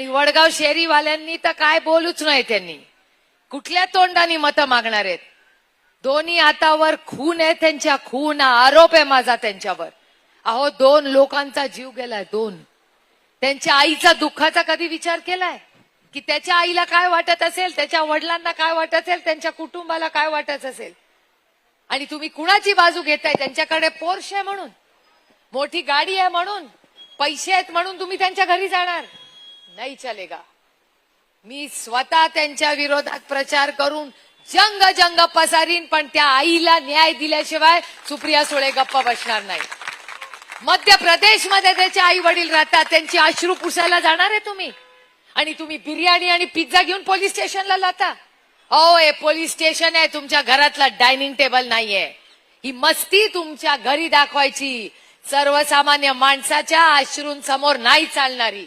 आणि वडगाव शेरीवाल्यांनी तर काय बोलूच नाही त्यांनी. कुठल्या तोंडाने मतं मागणार आहेत? दोन्ही हातावर खून आहे त्यांच्या खून आरोप आहे माझा त्यांच्यावर. अहो दोन लोकांचा जीव गेलाय दोन. त्यांच्या आईचा दुःखाचा कधी विचार केलाय? की त्याच्या आईला काय वाटत असेल त्याच्या वडिलांना काय वाटत असेल त्यांच्या कुटुंबाला काय वाटत असेल? आणि तुम्ही कुणाची बाजू घेताय? त्यांच्याकडे पोर्श आहे म्हणून. मोठी गाडी आहे म्हणून. पैसे आहेत म्हणून तुम्ही त्यांच्या घरी जाणार. नाही चलेगा. मी स्वतः त्यांच्या विरोधात प्रचार करून जंग जंग पसारीन पण त्या आईला न्याय दिल्याशिवाय सुप्रिया सुळे गप्प बसणार नाही. मध्य प्रदेशमध्ये त्याचे आई वडील राहतात त्यांची अश्रू पुसायला जाणार आहे तुम्ही. आणि तुम्ही बिर्याणी आणि पिझ्झा घेऊन पोलीस स्टेशनला जाता. अहो हे पोलीस स्टेशन आहे तुमच्या घरातला डायनिंग टेबल नाहीये. ही मस्ती तुमच्या घरी दाखवायची. सर्वसामान्य माणसाच्या अश्रूंसमोर नाही चालणारी.